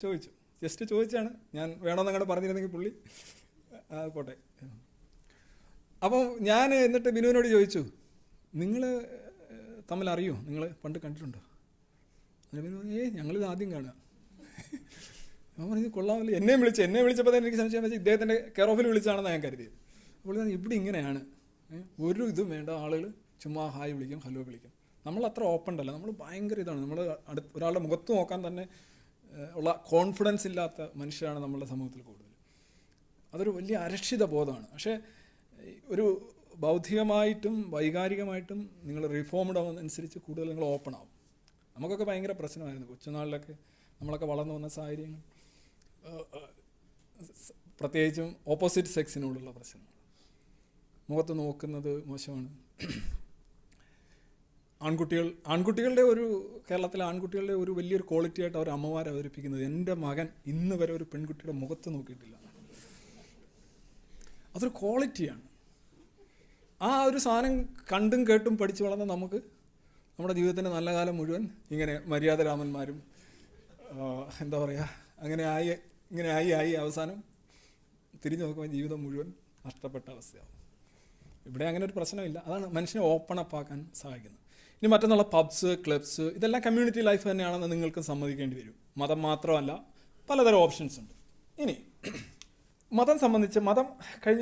ചോദിച്ചു. ജസ്റ്റ് ചോദിച്ചാണ്. ഞാൻ വേണമെന്ന് അങ്ങോട്ട് പറഞ്ഞിരുന്നെങ്കിൽ പുള്ളി പോട്ടെ. അപ്പോൾ ഞാൻ എന്നിട്ട് ബിനുവിനോട് ചോദിച്ചു നിങ്ങൾ തമ്മിൽ അറിയോ? നിങ്ങൾ പണ്ട് കണ്ടിട്ടുണ്ടോ? ഏയ് ഞങ്ങളിത് ആദ്യം കാണുക. ഞാൻ പറഞ്ഞു കൊള്ളാമല്ലോ. എന്നെയും വിളിച്ചു എന്നെ വിളിച്ചപ്പോൾ തന്നെ എനിക്ക് സംശയം വെച്ചാൽ ഇദ്ദേഹത്തിന്റെ കെയർ ഓഫിൽ വിളിച്ചാണെന്ന് ഞാൻ കരുതിയത്. അപ്പോൾ ഇവിടെ ഇങ്ങനെയാണ്. ഒരു ഇതും വേണ്ട. ആളുകൾ ചുമ്മാ ഹായ് വിളിക്കും ഹലോ വിളിക്കും. നമ്മൾ അത്ര ഓപ്പൺ അല്ല. നമ്മൾ ഭയങ്കര ഇതാണ്. നമ്മൾ അടുത്ത് ഒരാളുടെ മുഖത്ത് നോക്കാൻ തന്നെ ഏ, ഉള്ള കോൺഫിഡൻസ് ഇല്ലാത്ത മനുഷ്യരാണ് നമ്മളുടെ സമൂഹത്തിൽ കൂടുതൽ അതൊരു വലിയ അരക്ഷിത ബോധമാണ്. പക്ഷേ ഒരു ബൗദ്ധികമായിട്ടും വൈകാരികമായിട്ടും നിങ്ങൾ റിഫോംഡ് ആവുന്നതനുസരിച്ച് കൂടുതൽ നിങ്ങൾ ഓപ്പൺ ആവും. നമുക്കൊക്കെ ഭയങ്കര പ്രശ്നമായിരുന്നു. കൊച്ചുനാളിലൊക്കെ നമ്മളൊക്കെ വളർന്നു വന്ന സാഹചര്യങ്ങൾ. പ്രത്യേകിച്ചും ഓപ്പോസിറ്റ് സെക്സിനോടുള്ള പ്രശ്നം മുഖത്ത് നോക്കുന്നത് മോശമാണ്. ആൺകുട്ടികൾ ആൺകുട്ടികളുടെ ഒരു കേരളത്തിലെ ആൺകുട്ടികളുടെ ഒരു വലിയൊരു ക്വാളിറ്റി ആയിട്ട് അവർ അമ്മമാർ അവതരിപ്പിക്കുന്നത് എന്റെ മകൻ ഇന്ന് വരെ ഒരു പെൺകുട്ടിയുടെ മുഖത്ത് നോക്കിയിട്ടില്ല. അതൊരു ക്വാളിറ്റിയാണ് ആ ഒരു സാധനം കണ്ടും കേട്ടും പഠിച്ചു വളർന്ന നമുക്ക് നമ്മുടെ ജീവിതത്തിന്റെ നല്ല കാലം മുഴുവൻ ഇങ്ങനെ മര്യാദരാമന്മാരും രാമന്മാരും എന്താ പറയുക അങ്ങനെ ആയി ഇങ്ങനെ ആയി ആയി അവസാനം തിരിഞ്ഞു നോക്കുമ്പോൾ ജീവിതം മുഴുവൻ നഷ്ടപ്പെട്ട അവസ്ഥയാവും. ഇവിടെ അങ്ങനെ ഒരു പ്രശ്നമില്ല. അതാണ് മനുഷ്യനെ ഓപ്പൺ അപ്പ് ആക്കാൻ സഹായിക്കുന്നത്. ഇനി മറ്റന്നുള്ള പബ്സ് ക്ലബ്സ് ഇതെല്ലാം കമ്മ്യൂണിറ്റി ലൈഫ് തന്നെയാണെന്ന് നിങ്ങൾക്ക് സമ്മതിക്കേണ്ടി വരും. മതം മാത്രമല്ല പലതരം ഓപ്ഷൻസ് ഉണ്ട്. ഇനി മതം സംബന്ധിച്ച് മതം കഴിഞ്ഞ